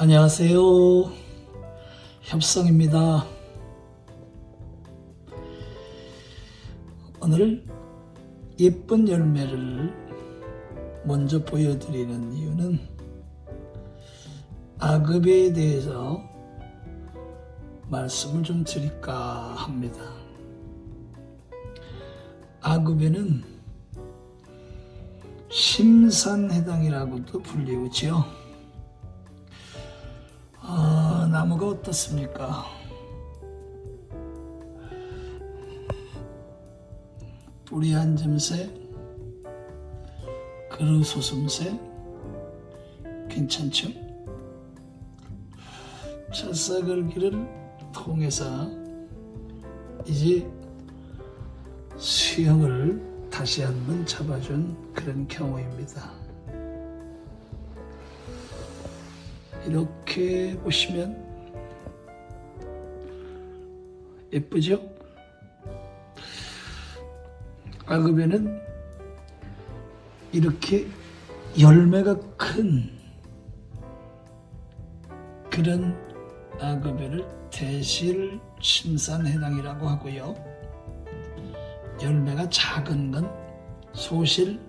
안녕하세요. 협성입니다. 오늘 예쁜 열매를 먼저 보여드리는 이유는 아급에 대해서 말씀을 좀 드릴까 합니다. 아급에는 심산해당이라고도 불리우지요. 아, 나무가 어떻습니까? 뿌리 한 점새, 그루 소숨새, 괜찮죠? 첫사글기를 통해서 이제 수영을 다시 한번 잡아준 그런 경우입니다. 이렇게 보시면 예쁘죠? 아급에는 이렇게 열매가 큰 그런 아급에를 대실 심산해당이라고 하고요. 열매가 작은 건 소실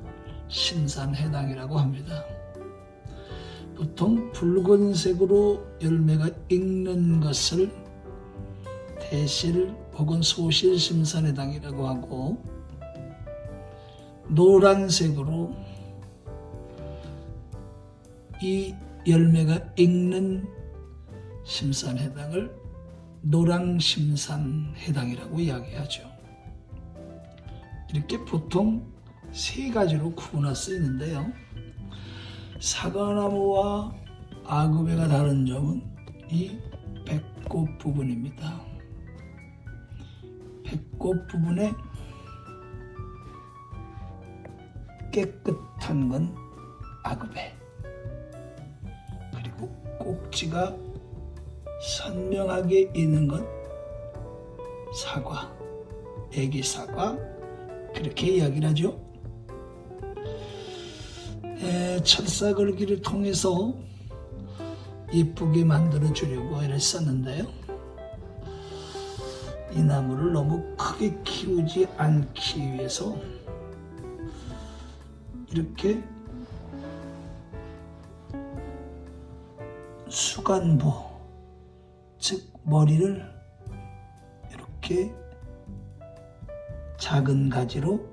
심산해당이라고 합니다. 보통 붉은색으로 열매가 익는 것을 대실 혹은 소실 심산해당이라고 하고 노란색으로 이 열매가 익는 심산해당을 노랑심산해당이라고 이야기하죠. 이렇게 보통 세 가지로 구분할 수 있는데요. 사과나무와 아구배가 다른 점은 이 배꼽 부분입니다. 배꼽 부분에 깨끗한 건 아구배 그리고 꼭지가 선명하게 있는 건 사과, 애기 사과 그렇게 이야기를 하죠. 에, 철사걸기를 통해서 예쁘게 만들어 주려고 애를 썼는데요. 이 나무를 너무 크게 키우지 않기 위해서 이렇게 수간부 즉 머리를 이렇게 작은 가지로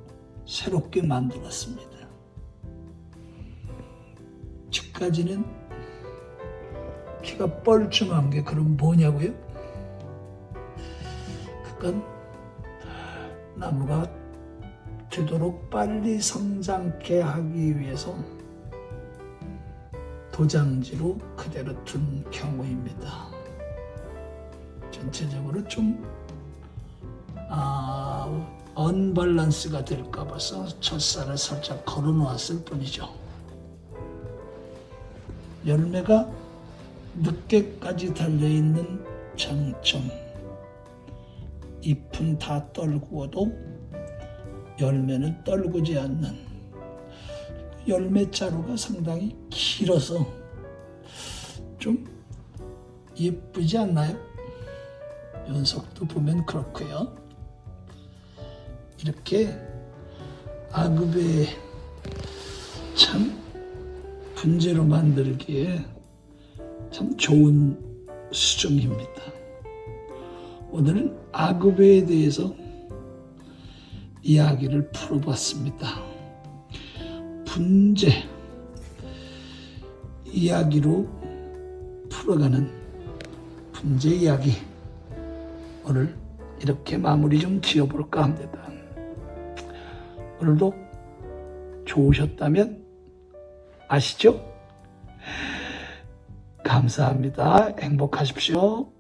새롭게 만들었습니다. 뒷가지는 키가 뻘쭘한 게 그럼 뭐냐고요? 그건 나무가 되도록 빨리 성장케 하기 위해서 도장지로 그대로 둔 경우입니다. 전체적으로 좀 아, 언밸런스가 될까 봐서 첫 살을 살짝 걸어 놓았을 뿐이죠. 열매가 늦게까지 달려있는 장점. 잎은 다 떨구어도 열매는 떨구지 않는 열매 자루가 상당히 길어서 좀 예쁘지 않나요? 연속도 보면 그렇고요. 이렇게 아급의 참 분재로 만들기에 참 좋은 수종입니다. 오늘은 아급에 대해서 이야기를 풀어봤습니다. 분재 이야기로 풀어가는 분재 이야기 오늘 이렇게 마무리 좀 지어볼까 합니다. 오늘도 좋으셨다면 아시죠? 감사합니다. 행복하십시오.